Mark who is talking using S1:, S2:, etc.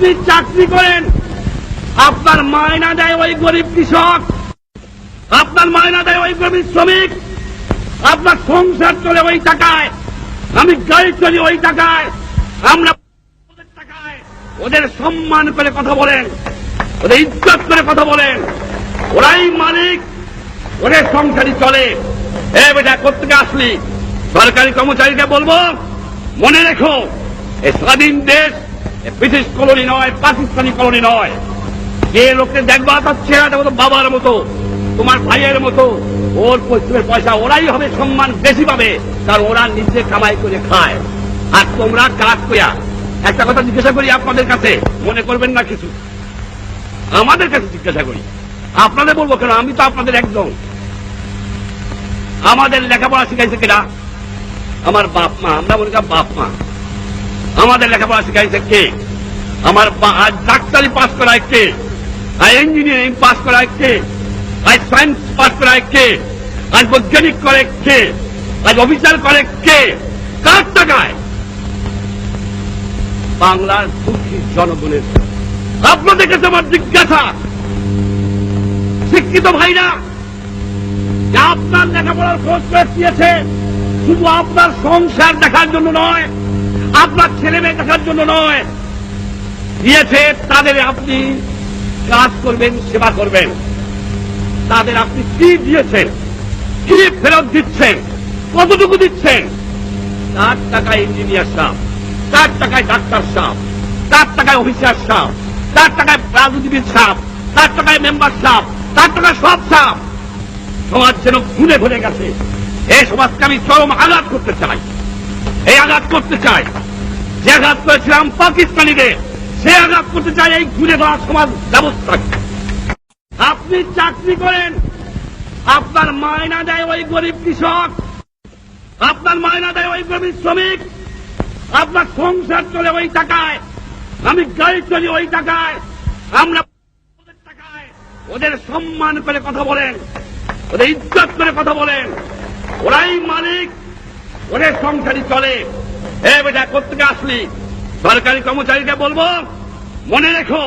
S1: আপনি চাকরি করেন, আপনার মায়না দেয় ওই গরিব কৃষক, আপনার মায়না দেয় ওই গরিব শ্রমিক, আপনার সংসার চলে ওই টাকায়, আমি গাড়ি চলি ওই টাকায়, আমরা টাকায়, ওদের সম্মান করে কথা বলেন, ওদের ইজ্জত করে কথা বলেন, ওরাই মালিক, ওদের সংসারই চলে। এ বেটা কোথেকে আসলি? সরকারি কর্মচারীকে বলব? মনে রেখো, এ স্বাধীন দেশ ব্রিটিশ কলোনি নয়, পাকিস্তানি কলোনি নয়। যে লোককে দেখবা তার চেহারাটা মতো বাবার মতো, তোমার ভাইয়ের মতো, ওর পশ্চিমের পয়সা ওরাই হবে, সম্মান বেশি পাবে, কারণ ওরা নিজে কামাই করে খায়। আর তোমরা কাজ করিয়া, একটা কথা জিজ্ঞাসা করি আপনাদের কাছে, মনে করবেন না কিছু? আমাদের কাছে জিজ্ঞাসা করি। আপনাদের বলব কেন? আমি তো আপনাদের একজন। আমাদের লেখাপড়া শিখাইছে কিনা আমার বাপ মা, আমরা বলি না বাপ মা। আমাদের লেখাপড়া শিখাইছে কে? আমার ডাক্তারি পাস করায় কে? আজ ইঞ্জিনিয়ারিং পাস করায় কে? আজ সায়েন্স পাস করায় কে? আজ বৈজ্ঞানিক করে কে? আজ অফিসার করে কে? কার টাকায়? বাংলার দুঃখী জনগণের। আপনাদের কাছে আমার জিজ্ঞাসা। শিক্ষিত ভাইরা আপনার লেখাপড়ার খোঁজ দিয়েছে শুধু আপনার সংসার দেখার জন্য নয় আপনার ছেলে মেয়ে দেখার জন্য নয়। দিয়েছে, তাদের আপনি কাজ করবেন, সেবা করবেন। তাদের আপনি কি দিয়েছেন? কি ফেরত দিচ্ছেন? কতটুকু দিচ্ছেন? তার টাকায় ইঞ্জিনিয়ার সাহ তার টাকায় ডাক্তার সাহ তার টাকায় অফিসার সাহ তার টাকায় রাজনীতিবিদ সাহ তার টাকায় মেম্বার সাহ তার টাকায় সব সাহ সমাজ যেন ভুলে ভুলে গেছে। এই সমাজকে আমি চরম আঘাত করতে চাই। এই আঘাত করতে চাই যে আঘাত করেছিলাম পাকিস্তানিদের, সে আঘাত করতে চাই এই ঘুরে দেওয়া সমাজ ব্যবস্থাকে। আপনি চাকরি করেন, আপনার মায়না দেয় ওই গরিব কৃষক, আপনার মায়না দেয় ওই গরিব শ্রমিক, আপনার সংসার চলে ওই টাকায়, আমি গাড়ি চলি ওই টাকায়, আমরা টাকায়, ওদের সম্মান করে কথা বলেন, ওদের ইজ্জত করে কথা বলেন, ওরাই মালিক ওদের সংসারই চলে। এ বেটা কোথেকে আসলি? সরকারি কর্মচারীকে বলব? মনে রেখো।